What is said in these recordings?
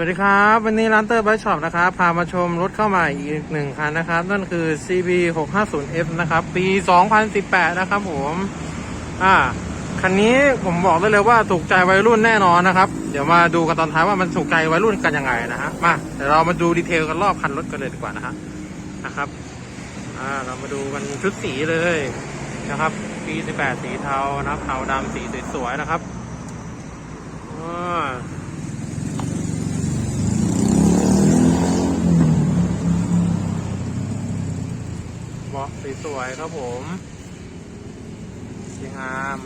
วัสดีครับ วันนี้ร้านเตอร์ไบช็อปนะครับ พามาชมรถเข้ามาอีกหนึ่งคันนะครับ นั่นคือ CB 650F นะครับ ปี 2018 นะครับผม อ่า คันนี้ผมบอกได้เลยว่าถูกใจวัยรุ่นแน่นอนนะครับ เดี๋ยวมาดูกันตอนท้ายว่ามันถูกใจวัยรุ่นกันยังไงนะฮะ มาเดี๋ยวเรามาดูดีเทลกันรอบคันรถกันเลยดีกว่านะฮะ นะครับ อ่า เรามาดูกันชุดสีเลยนะครับ ปี 18 สีเทานะครับเทาดำสีสวยๆนะครับอ่า เบาะส วยครับผมสวยงาม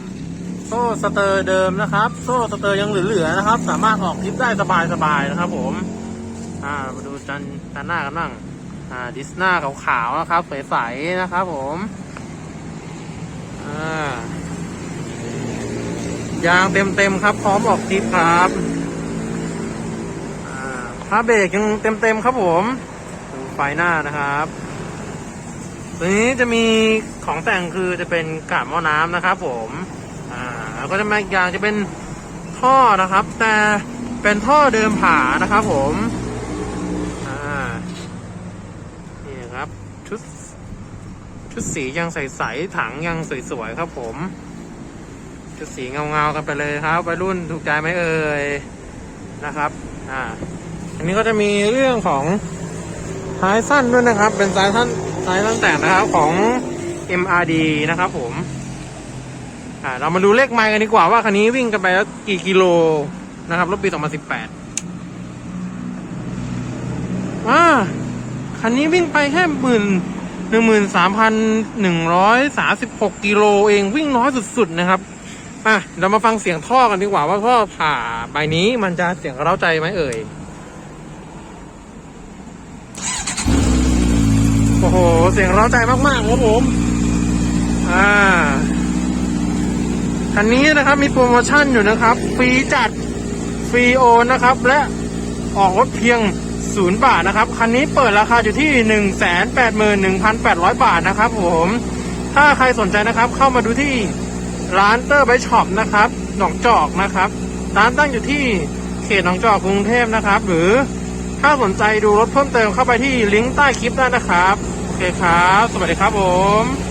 โซ่สเตอร์เดิมนะครับ โซ่สเตอร์ยังเหลือๆนะครับ สามารถออกทริปได้สบายๆนะครับ ผม อ่ามาดูจันจันหน้ากันบ้างอ่าดิสหน้าขาวๆนะครับใสๆนะครับ ผมอ่ายางเต็มๆครับ พร้อมออกทริปครับอ่าผ้าเบรกยังเต็มๆครับผมดูไฟหน้านะครับ ตัวนี้จะมีของแต่งคือจะเป็นกาบหม้อน้ำนะครับ ผมอ่าแล้วก็จะมาอีกอย่างจะเป็นท่อนะครับ แต่เป็นท่อเดิมผานะครับ ผมอ่านี่ครับชุดชุดสียังใสๆถังยังสวยๆครับ ผมชุดสีเงาๆกันไปเลยครับวัยรุ่นถูกใจไหมเอ่ยนะครับอ่าอันนี้ก็จะมีเรื่องของท้ายสั้นด้วยนะครับ เป็นสายสั้น สายสั้นแต่งนะครับของ MRD นะครับผม อ่า เรามาดูเลขไมล์กันดีกว่าว่าคันนี้วิ่งกันไปแล้วกี่กิโลนะครับรถปี 2018อ่าคันนี้วิ่งไปแค่หมื่นหนึ่งหมื่นสามพันหนึ่งร้อยสาสิบหกกิโลเองวิ่งน้อยสุดๆนะครับอะเรามาฟังเสียงท่อกันดีกว่าว่าท่อผ่าใบนี้มันจะเสียงเร้าใจไหมเอ่ย โอ้โห เสียงร้าใจมากๆครับผม อ่า คันนี้นะครับมีโปรโมชั่นอยู่นะครับ ฟรีจัด ฟรีโอนนะครับ และออกรถเพียงศูนย์บาทนะครับ คันนี้เปิดราคาอยู่ที่หนึ่งแสนแปดหมื่นหนึ่งพันแปดร้อยบาทนะครับผม ถ้าใครสนใจนะครับ เข้ามาดูที่ร้านเตอร์ไบช็อปนะครับ หนองจอกนะครับ ร้านตั้งอยู่ที่เขตหนองจอกกรุงเทพนะครับ หรือถ้าสนใจดูรถเพิ่มเติมเข้าไปที่ลิงก์ใต้คลิปได้นะครับ เคครับ สวัสดีครับผม